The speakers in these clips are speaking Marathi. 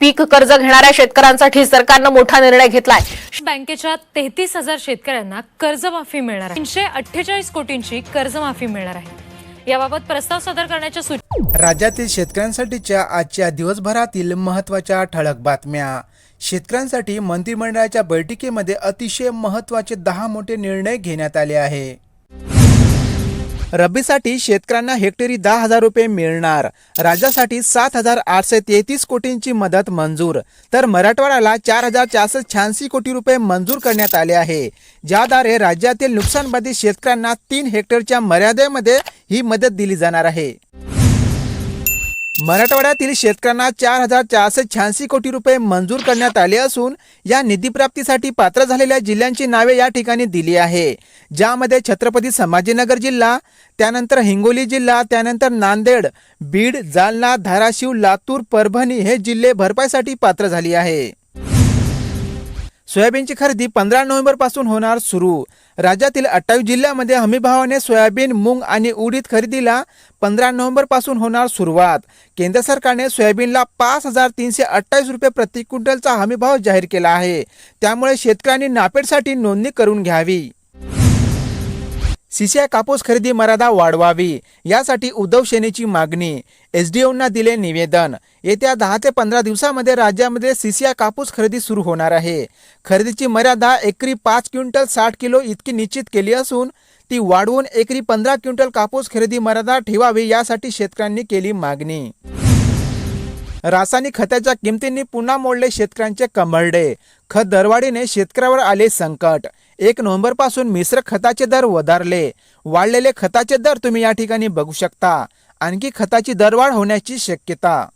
पीक कर्ज घेणाऱ्या शेतकऱ्यांसाठी सरकारनं मोठा निर्णय घेतलाय. बँकेच्या तेहतीस हजार शेतकऱ्यांना कर्जमाफी मिळणार आहे. तीनशे अठ्ठेचाळीस कोटींची कर्जमाफी मिळणार आहे. याबाबत प्रस्ताव सादर करण्याच्या सूचना राज्यातील शेतकऱ्यांसाठीच्या आजच्या दिवसभरातील महत्त्वाच्या ठळक बातम्या. शेतकऱ्यांसाठी मंत्रिमंडळाच्या बैठकीमध्ये अतिशय महत्त्वाचे दहा मोठे निर्णय घेण्यात आले आहे. रब्बीसाठी शेतकऱ्यांना हेक्टरी दहा हजार रुपये मिळणार. राज्यासाठी सात हजार आठशे तेहतीस कोटींची मदत मंजूर. तर मराठवाड्याला चार हजार चारशे शहाऐंशी कोटी रुपये मंजूर करण्यात आले आहे. ज्याद्वारे राज्यातील नुकसानबाधित शेतकऱ्यांना तीन हेक्टरच्या मर्यादेमध्ये ही मदत दिली जाणार आहे. मराठवाड्यातील शेतकऱ्यांना चार हजार चारशे शहाऐंशी कोटी रुपये मंजूर करण्यात आले असून या निधीप्राप्तीसाठी पात्र झालेल्या जिल्ह्यांची नावे या ठिकाणी दिली आहे. ज्यामध्ये छत्रपती संभाजीनगर जिल्हा त्यानंतर हिंगोली जिल्हा त्यानंतर नांदेड बीड जालना धाराशिव लातूर परभणी हे जिल्हे भरपाईसाठी पात्र झाली आहे. सोयाबीनची खरेदी पंधरा नोव्हेंबरपासून होणार सुरू. राज्यातील अठ्ठावीस जिल्ह्यामध्ये हमीभावाने सोयाबीन मूग आणि उडीद खरेदीला पंधरा नोव्हेंबरपासून होणार सुरुवात. केंद्र सरकारने सोयाबीनला पाच हजार तीनशे अठ्ठावीस रुपये प्रति क्विंटलचा हमीभाव जाहीर केला आहे. त्यामुळे शेतकऱ्यांनी नापेडसाठी नोंदणी करून घ्यावी. सीसीआय कापूस खरेदी मर्यादा वाढवावी यासाठी उद्धव सेनेची मागणी एसडीओंना दिले निवेदन. येत्या दहा ते पंधरा दिवसामध्ये राज्यामध्ये सीसीआय कापूस खरेदी सुरू होणार आहे. खरेदीची मर्यादा एकरी पाच क्विंटल साठ किलो इतकी निश्चित केली असून ती वाढवून एकरी पंधरा क्विंटल कापूस खरेदी मर्यादा ठेवावी यासाठी शेतकऱ्यांनी केली मागणी. रासायनिक खताच्या किमतींनी पुन्हा मोडले शेतकऱ्यांचे कंबरडे खत दरवाढीने शेतकऱ्यावर आले संकट. एक नोव्हेंबरपासून मिश्र खताचे दर वधारले. वाढलेले खताचे दर तुम्ही या ठिकाणी बघू शकता. आणखी खताची दरवाढ होण्याची शक्यता.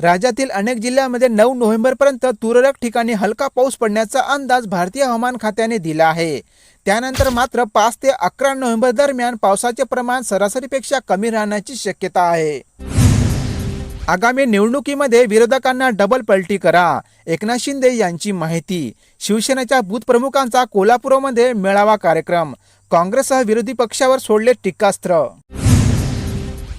राज्यातील अनेक जिल्ह्यांमध्ये नऊ नोव्हेंबरपर्यंत तुरळक ठिकाणी हलका पाऊस पडण्याचा अंदाज भारतीय हवामान खात्याने दिला आहे. त्यानंतर मात्र पाच ते अकरा नोव्हेंबर दरम्यान पावसाचे प्रमाण सरासरीपेक्षा कमी राहण्याची शक्यता आहे. आगामी निवडणुकीमध्ये विरोधकांना डबल पलटी करा. एकनाथ शिंदे यांची माहिती. शिवसेनेच्या बूथप्रमुखांचा कोल्हापूरमध्ये मेळावा कार्यक्रम. काँग्रेससह विरोधी पक्षावर सोडले टीकास्त्र.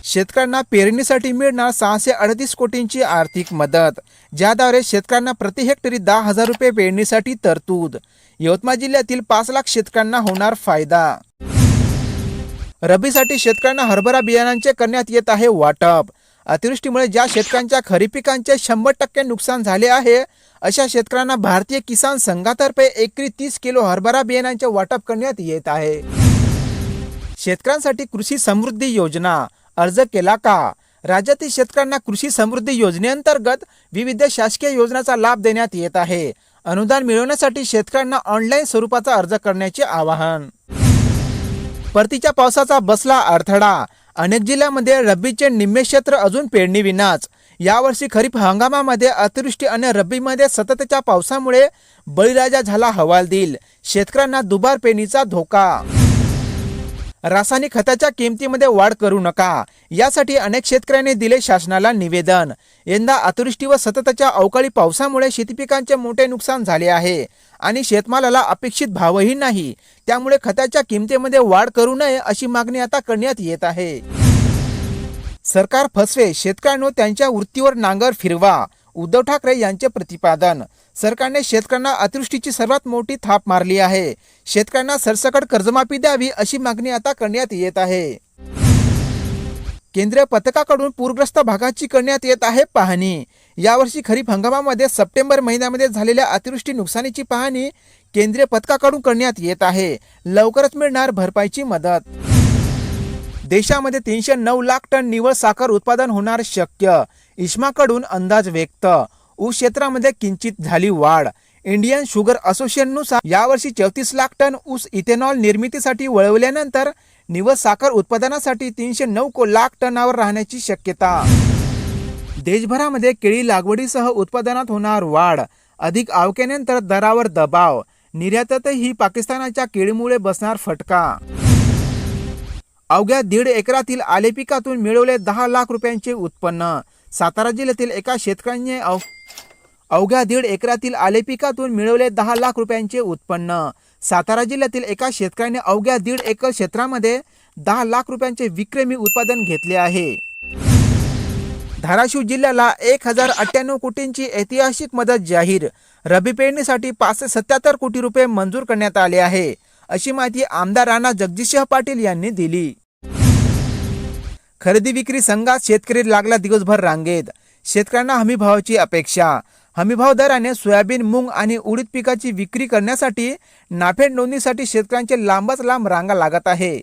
शेतकऱ्यांना पेरणीसाठी मिळणार सहाशे अडतीस कोटींची आर्थिक मदत. ज्याद्वारे शेतकऱ्यांना प्रति हेक्टरी दहा हजार रुपये पेरणीसाठी तरतूद. यवतमाळ जिल्ह्यातील पाच लाख शेतकऱ्यांना होणार फायदा. रबीसाठी शेतकऱ्यांना हरभरा बियाणांचे करण्यात येत आहे वाटप. अतिवृष्टीमुळे ज्या शेतकऱ्यांच्या खरीप पिकांचे शंभर टक्के नुकसान झाले आहे अशा शेतकऱ्यांना भारतीय किसान संघातर्फे एकरी तीस किलो हरभरा बियाण्यांचे वाटप करण्यात येत आहे. शेतकऱ्यांसाठी कृषी समृद्धी योजना अर्ज केला का? राज्यातील शेतकऱ्यांना कृषी समृद्धी योजनेअंतर्गत विविध शासकीय योजनांचा लाभ देण्यात येत आहे. अनुदान मिळवण्यासाठी शेतकऱ्यांना ऑनलाईन स्वरूपाचा अर्ज करण्याचे आवाहन. परतीच्या पावसाचा बसला अडथळा अनेक जिल्ह्यांमध्ये रब्बीचे निम्मे क्षेत्र अजून पेरणीविनाच. यावर्षी खरीप हंगामामध्ये अतिवृष्टी आणि रब्बीमध्ये सततच्या पावसामुळे बळीराजा झाला हवालदिल. शेतकऱ्यांना दुबार पेरणीचा धोका रासायनिक खताच्या किमतीमध्ये वाढ करू नका. यासाठी अनेक शेतकऱ्यांनी दिले शासनाला निवेदन. यंदा अतिवृष्टी व सततच्या अवकाळी पावसामुळे शेतीपिकांचे मोठे नुकसान झाले आहे आणि शेतमालाला अपेक्षित भावही नाही. त्यामुळे खताच्या किमतीमध्ये वाढ करू नये अशी मागणी आता करण्यात येत आहे. सरकार फसवे शेतकऱ्यांनो त्यांच्या वृत्तीवर नांगर फिरवा. उद्धव ठाकरे यांचे प्रतिपादन. सरकारने शेतकऱ्यांना अतिवृष्टीची सर्वात मोठी थाप मारली आहे. शेतकऱ्यांना सरसकट कर्जमाफी द्यावी अशी मागणी आता करण्यात येत आहे. केंद्रीय पथकाकडून पूरग्रस्त भागाची करण्यात येत आहे पाहणी. यावर्षी खरीप हंगामामध्ये सप्टेंबर महिन्यामध्ये झालेल्या अतिवृष्टी नुकसानीची पाहणी केंद्रीय पथकाकडून करण्यात येत आहे. लवकरच मिळणार भरपाईची मदत. देशामध्ये तीनशे नऊ लाख टन निवळ साखर उत्पादन होणार शक्य. इस्माकडून अंदाज व्यक्त. ऊस क्षेत्रामध्ये किंचित झाली वाढ. इंडियन शुगर असोसिएशननुसार यावर्षी चौतीस लाख टन ऊस इथेनॉल निर्मितीसाठी वळवल्यानंतर निवळ साखर उत्पादनासाठी तीनशे नऊ को लाख टनावर राहण्याची शक्यता. देशभरामध्ये केळी लागवडीसह उत्पादनात होणार वाढ. अधिक आवकेनंतर दरावर दबाव. निर्याततही पाकिस्तानाच्या केळीमुळे बसणार फटका. अवघ्या दीड एकरातील आले पिकातून मिळवले दहा लाख रुपयांचे उत्पन्न. सातारा जिल्ह्यातील एका शेतकऱ्याने अव अवघ्या दीड एकरातील आले पिकातून मिळवले दहा लाख रुपयांचे उत्पन्न. सातारा जिल्ह्यातील एका शेतकऱ्याने अवघ्या दीड एकर क्षेत्रामध्ये दहा लाख रुपयांचे विक्रमी उत्पादन घेतले आहे. धाराशिव जिल्ह्याला एक हजार अठ्ठ्याण्णव कोटींची ऐतिहासिक मदत जाहीर. रबी पेरणीसाठी पाचशे सत्याहत्तर कोटी रुपये मंजूर करण्यात आले आहे. अशी माहिती आमदार राणा जगदीशसिंह पाटील यांनी दिली. खरेदी विक्री संघात शेतकरी लागला दिवसभर रांगेत. शेतकऱ्यांना हमीभावाची अपेक्षा. हमीभाव दराने सोयाबीन मूग आणि उडीद पिकाची विक्री करण्यासाठी नाफेड नोंदणीसाठी शेतकऱ्यांचे लांबच लांब रांगा लागत आहे.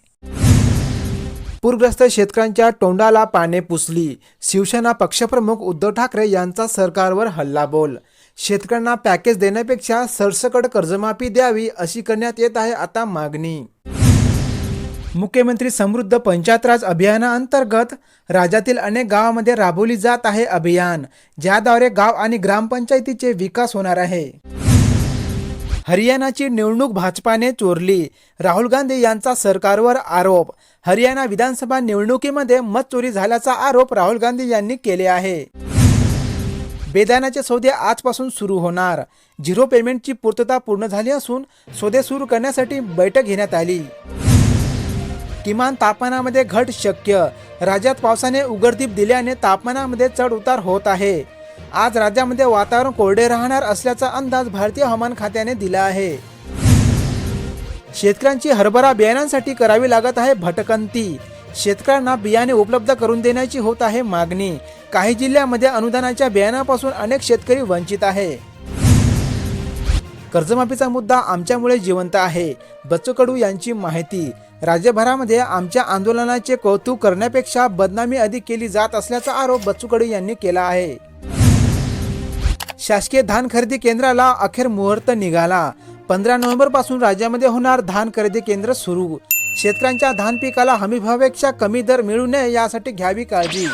पूरग्रस्त शेतकऱ्यांच्या तोंडाला पाने पुसली. शिवसेना पक्षप्रमुख उद्धव ठाकरे यांचा सरकारवर हल्लाबोल. शेतकऱ्यांना पॅकेज देण्यापेक्षा सरसकट कर्जमाफी द्यावी अशी करण्यात येत आहे आता मागणी. मुख्यमंत्री समृद्ध पंचायतराज अभियानाअंतर्गत राज्यातील अनेक गावामध्ये राबवली जात आहे अभियान ज्याद्वारे गाव आणि ग्रामपंचायतीचे विकास होणार आहे. हरियाणाची निवडणूक भाजपाने चोरली राहुल गांधी यांचा सरकारवर आरोप हरियाणा विधानसभा निवडणुकीमध्ये मत चोरी झाल्याचा आरोप राहुल गांधी यांनी केले आहे. बेदानाचे सौदे आजपासून सुरू होणार. झिरो पेमेंटची पूर्तता पूर्ण झाली असून सौदे सुरू करण्यासाठी बैठक घेण्यात आली. किमान तापमानामध्ये घट शक्य. राज्यात पावसाने उघडदीप दिल्याने तापमानामध्ये चढ उतार होत आहे. आज राज्यामध्ये वातावरण कोरडे राहणार असल्याचा अंदाज भारतीय हवामान खात्याने दिला आहे. शेतकऱ्यांची हरभरा बियाण्यांसाठी करावी लागत आहे भटकंती. शेतकऱ्यांना बियाणे उपलब्ध करून देण्याची होत आहे मागणी. काही जिल्ह्यामध्ये अनुदानाच्या बियाणापासून अनेक शेतकरी वंचित आहे. कर्जमाफीचा मुद्दा आमच्यामुळे जिवंत आहे बच्चू कडू यांची माहिती. राज्यभरामध्ये आमच्या आंदोलनाचे कौतुक करण्यापेक्षा बदनामी अधिक केली जात असल्याचा आरोप बच्चू कडू यांनी केला आहे. शासकीय धान खरेदी केंद्राला अखेर मुहूर्त निघाला. पंधरा नोव्हेंबरपासून राज्यामध्ये होणार धान खरेदी केंद्र सुरू. शेतकऱ्यांच्या धान पिकाला हमीभावापेक्षा कमी दर मिळू नये यासाठी घ्यावी काळजी.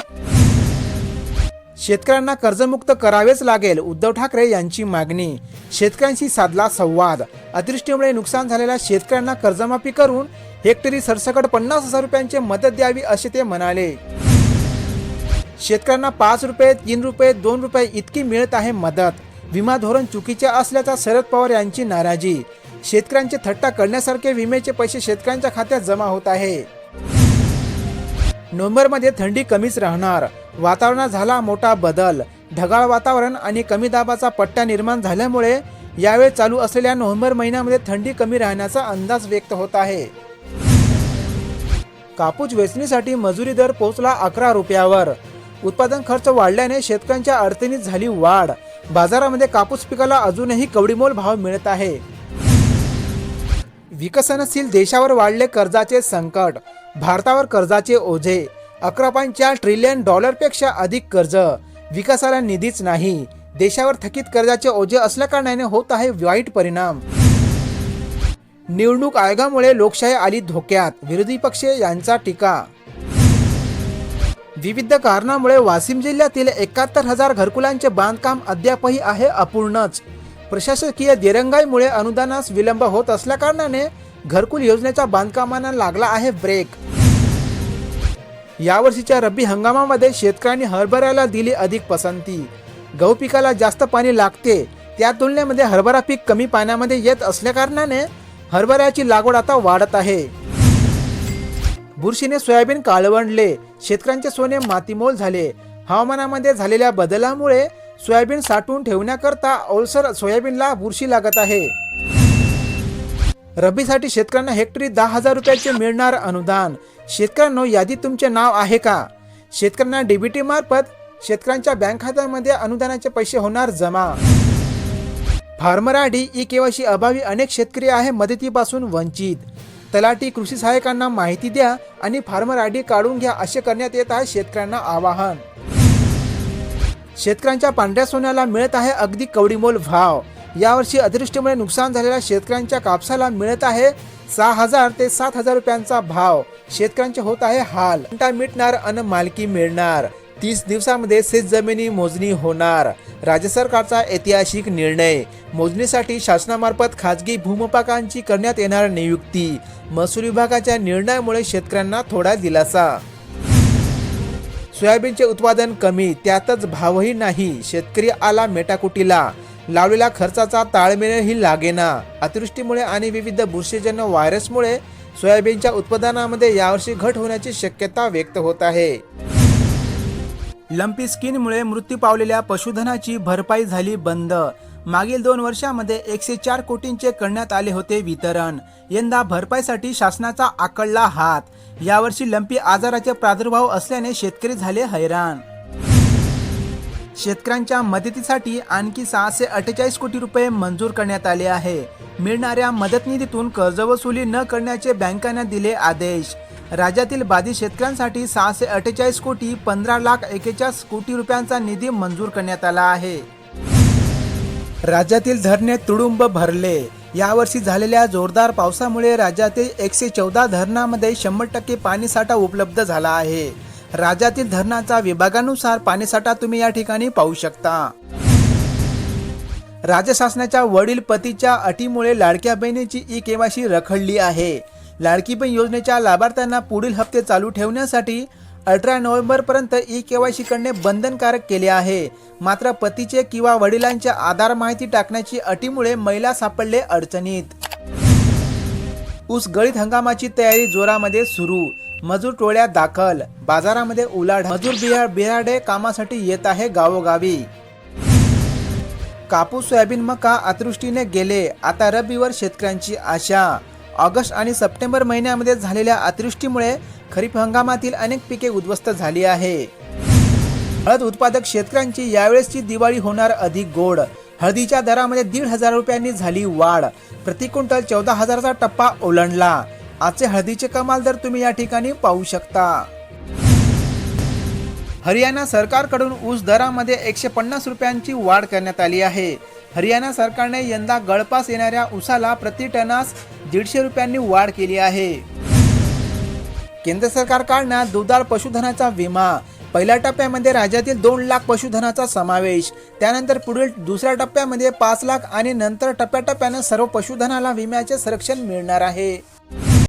शेतकऱ्यांना कर्जमुक्त करावेच लागेल उद्धव ठाकरे यांची मागणी. शेतकऱ्यांशी साधला संवाद. अतिवृष्टीमुळे नुकसान झालेल्या शेतकऱ्यांना कर्जमाफी करून हेक्टरी सरसकट पन्नास हजार रुपयांची मदत द्यावी असे ते म्हणाले. शेतकऱ्यांना पाच रुपये तीन रुपये दोन रुपये इतकी मिळत आहे मदत. विमा धोरण चुकीचे असल्याचा शरद पवार यांची नाराजी. शेतकऱ्यांचे थट्टा करण्यासारखे विम्याचे पैसे शेतकऱ्यांच्या खात्यात जमा होत आहे. नोव्हेंबरमध्ये थंडी कमीच राहणार. वातावरणात झाला मोठा बदल. ढगाळ वातावरण आणि कमी दाबाचा पट्टा निर्माण झाल्यामुळे यावेळी चालू असलेल्या नोव्हेंबर महिन्यामध्ये थंडी कमी राहण्याचा अंदाज व्यक्त होत आहे. कापूस वेचणीसाठी मजुरी दर पोहोचला अकरा रुपयावर. उत्पादन खर्च वाढल्याने शेतकऱ्यांच्या अडचणीत झाली वाढ. बाजारामध्ये कापूस पिकाला अजूनही कवडीमोल भाव मिळत आहे. विकसनशील देशावर वाढले कर्जाचे संकट. भारतावर कर्जाचे ओझे. अकरा पॉईंट चार ट्रिलियन डॉलरपेक्षा अधिक कर्ज. विकासाला निधीच नाही. देशावर थकीत कर्जाचे ओझे असल्याकारणाने होत आहे वाईट परिणाम. निवडणूक आयोगामुळे लोकशाही आली धोक्यात. विरोधी पक्ष यांचा टीका. विविध कारणामुळे वाशिम जिल्ह्यातील एकाहत्तर हजार घरकुलांचे बांधकाम अद्यापही आहे अपूर्णच. प्रशासकीय दिरंगाईमुळे अनुदानास विलंब होत असल्याकारणाने घरकुल योजनेच्या बांधकामांना लागला आहे ब्रेक. यावर्षीच्या रब्बी हंगामामध्ये शेतकऱ्यांनी हरभऱ्याला दिली अधिक पसंती. गहू पिकाला जास्त पाणी लागते. त्या तुलनेमध्ये हरभरा पीक कमी पाण्यामध्ये येत असल्याकारणाने हरभऱ्याची लागवड आता वाढत आहे. बुरशीने सोयाबीन काळवंडले. शेतकऱ्यांचे सोने मातीमोल झाले. हवामानामध्ये झालेल्या बदलामुळे सोयाबीन साठवून ठेवण्याकरता ओलसर सोयाबीनला बुरशी लागत आहे. रब्बीसाठी शेतकऱ्यांना हेक्टरी दहा हजार रुपयाचे मिळणार अनुदान. शेतकऱ्यांनो यादीत तुमचे नाव आहे का? शेतकऱ्यांना डीबीटी मार्फत शेतकऱ्यांच्या बँक खात्यामध्ये अनुदानाचे पैसे होणार जमा. फार्मर आयडी ई केवायसी अभावी अनेक शेतकरी आहे मदतीपासून वंचित. तलाठी कृषी सहाय्यकांना माहिती द्या आणि फार्मर आयडी काढून घ्या असे करण्यात येत आहे शेतकऱ्यांना आवाहन. शेतकऱ्यांच्या पांढऱ्या सोन्याला मिळत आहे अगदी कवडीमोल भाव. यावर्षी अतिवृष्टीमुळे नुकसान झालेल्या शेतकऱ्यांच्या कापसाला मिळत आहे सहा हजार ते सात हजार रुपयांचा भाव. शेतकऱ्यांचे होत आहे हाल. मिटणार अन मालकी मिळणार. तीस दिवसामध्ये शेत जमिनी मोजणी होणार. राज्य सरकारचा ऐतिहासिक निर्णय. मोजणीसाठी शासनामार्फत खाजगी भूमपाकांची करण्यात येणार नियुक्ती. महसूल विभागाच्या निर्णयामुळे शेतकऱ्यांना थोडा दिलासा. सोयाबीनचे उत्पादन कमी त्यातच भावही नाही. शेतकरी आला मेटाकुटीला. लावलेला खर्चाचा ताळमेळही लागेना. अतिवृष्टीमुळे आणि विविध बुरशीजन्य व्हायरसमुळे सोयाबीनच्या उत्पादनामध्ये यावर्षी घट होण्याची शक्यता व्यक्त होत आहे. लंपी स्किनमुळे मृत्यू पावलेल्या पशुधनाची भरपाई झाली बंद. मागील दोन वर्षामध्ये एकशे चार कोटींचे करण्यात आले होते वितरण. यंदा भरपाईसाठी शासनाचा आकडला हात. यावर्षी लंपी आजाराचे प्रादुर्भाव असल्याने शेतकरी झाले हैराण. शेतकऱ्यांच्या मदतीसाठी आणखी सहाशे अठ्ठेचाळीस कोटी रुपये मंजूर करण्यात आले आहे. मिळणाऱ्या मदत निधीतून कर्जवसुली न करण्याचे बँकांना दिले आदेश. राज्यातील बाधित शेतकऱ्यांसाठी सहाशे अठ्ठेचाळीस कोटी पंधरा लाख एकेचाळीस कोटी रुपयांचा निधी मंजूर करण्यात आला आहे. राज्यातील धरणे तुडुंब भरले. यावर्षी झालेल्या जोरदार पावसामुळे राज्यातील एकशे चौदा धरणामध्ये शंभर टक्के पाणीसाठा उपलब्ध झाला आहे. राज्यातील धरणाचा विभागानुसार पाणीसाठा तुम्ही या ठिकाणी पाहू शकता. राज्य शासनाच्या वडील पतीच्या अटीमुळे लाडक्या बहिणीची ई केवायसी रखडली आहे. लाडकी बहीण योजनेच्या लाभार्थ्यांना पुढील हप्ते चालू ठेवण्यासाठी अठरा नोव्हेंबर पर्यंत ई केवायसी करणे बंधनकारक केले आहे. मात्र पतीचे किंवा वडिलांच्या आधार माहिती टाकण्याची अटीमुळे महिला सापडले अडचणीत. ऊस गळीत हंगामाची तयारी जोरामध्ये सुरू. मजूर टोळ्या दाखल. बाजारामध्ये उलाढ मजूर बिहार बिहाडे कामासाठी येत आहे गावोगावी. कापूस सोयाबीन मका अतिवृष्टीने गेले. आता रब्बीवर शेतकऱ्यांची आशा. ऑगस्ट आणि सप्टेंबर महिन्यामध्ये झालेल्या अतिवृष्टीमुळे खरीप हंगामातील अनेक पिके उद्ध्वस्त झाली आहे. हळद उत्पादक शेतकऱ्यांची यावेळेसची दिवाळी होणार अधिक गोड. हळदीच्या दरामध्ये दीड हजार रुपयांनी झाली वाढ. प्रति क्विंटल चौदा हजाराचा टप्पा ओलांडला. आजचे हळदीचे कमाल दर तुम्ही या ठिकाणी पाहू शकता. हरियाणा सरकारकडून ऊस दरामध्ये एकशे पन्नास रुपयांची वाढ करण्यात आली आहे. हरियाणा सरकारने यंदा गळपास येणाऱ्या ऊसाला प्रति टनास दीडशे रुपयांनी वाढ केली आहे. केंद्र सरकार काढण्यात दुधाळ पशुधनाचा विमा. पहिल्या टप्प्यामध्ये राज्यातील दोन लाख पशुधनाचा समावेश. त्यानंतर पुढील दुसऱ्या टप्प्यामध्ये पाच लाख आणि नंतर टप्प्याटप्प्यानं सर्व पशुधनाला विम्याचे संरक्षण मिळणार आहे.